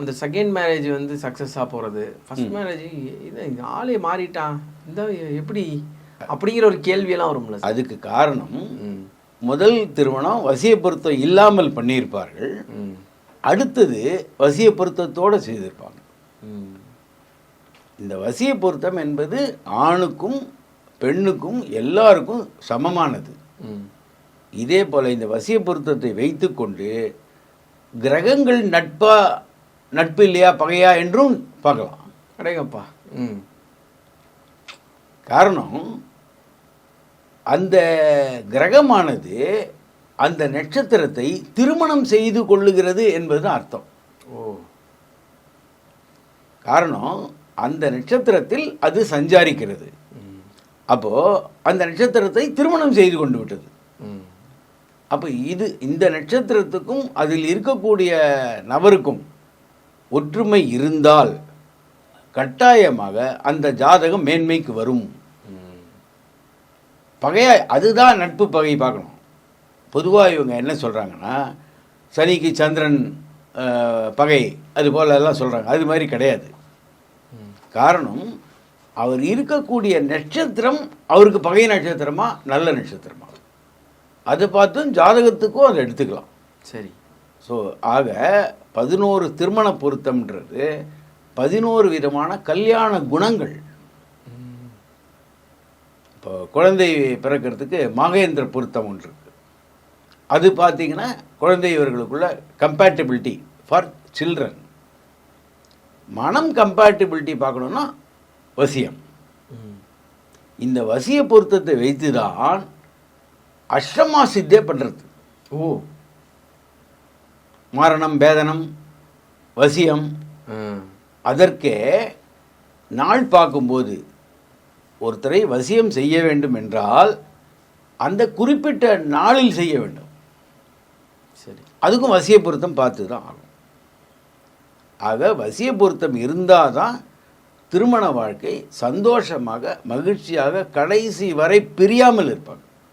அந்த second marriage வந்து சக்ஸஸாக போகிறது ஃபர்ஸ்ட் மேரேஜ் இது ஆளே மாறிட்டான் இந்த எப்படி? அப்படிங்கிற ஒரு கேள்வியெல்லாம் வரும்ல அதுக்கு காரணம் முதல் திருமணம் வசிய பொருத்தம் இல்லாமல் பண்ணியிருப்பார்கள். அடுத்தது வசிய பொருத்தத்தோடு செய்திருப்பாங்க இந்த வசிய பொருத்தம் என்பது ஆணுக்கும் பெண்ணுக்கும் எல்லாருக்கும் சமமானது. இதே போல் இந்த வசிய பொருத்தத்தை வைத்துக்கொண்டு கிரகங்கள் நட்பா நட்பு இல்லையா பகையா என்றும் பார்க்கலாம். அடேங்கப்பா. ம். காரணம் அந்த கிரகமானது அந்த நட்சத்திரத்தை திருமணம் செய்து கொள்ளுகிறது என்பது அர்த்தம். ஓ. காரணம் அந்த நட்சத்திரத்தில் அது சஞ்சாரிக்கிறது. ம். அப்போ அந்த நட்சத்திரத்தை திருமணம் செய்து கொண்டு விட்டது. ம். அப்போ இது இந்த நட்சத்திரத்துக்கும் அதில் இருக்கக்கூடிய நபருக்கும் ஒற்றுமை இருந்தால் கட்டாயமாக அந்த ஜாதகம் மேன்மைக்கு வரும். பகையா அதுதான் நட்பு பகை பார்க்கணும். பொதுவாக இவங்க என்ன சொல்கிறாங்கன்னா சனிக்கு சந்திரன் பகை அது போல எல்லாம் சொல்கிறாங்க அது மாதிரி கிடையாது. காரணம் அவர் இருக்கக்கூடிய நட்சத்திரம் அவருக்கு பகை நட்சத்திரமா நல்ல நட்சத்திரமா. அதை பார்த்தும் ஜாதகத்துக்கும் அதை எடுத்துக்கலாம். சரி. ஸோ ஆக பதினோரு திருமண பொருத்தம்ன்றது பதினோரு விதமான கல்யாண குணங்கள். இப்போ குழந்தை பிறக்கிறதுக்கு மகேந்திர பொருத்தம் ஒன்று இருக்கு. அது பார்த்தீங்கன்னா குழந்தை இவர்களுக்குள்ள கம்பேட்டபிலிட்டி ஃபார் சில்ட்ரன் மனம் கம்பேட்டபிலிட்டி பார்க்கணுன்னா வசியம். இந்த வசிய பொருத்தத்தை வைத்து தான் அஷ்டமா சித்தே பண்ணுறது ஓ. மரணம் பேதனம் வசியம். அதற்கே நாள் பார்க்கும்போது ஒருத்தரை வசியம் செய்ய வேண்டும் என்றால் அந்த குறிப்பிட்ட நாளில் செய்ய வேண்டும். சரி. அதுக்கும் வசிய பொருத்தம் பார்த்து தான் ஆகும் ஆக வசிய பொருத்தம் இருந்தால் தான் திருமண வாழ்க்கை சந்தோஷமாக மகிழ்ச்சியாக கடைசி வரை பிரியாமல் இருப்பாங்க.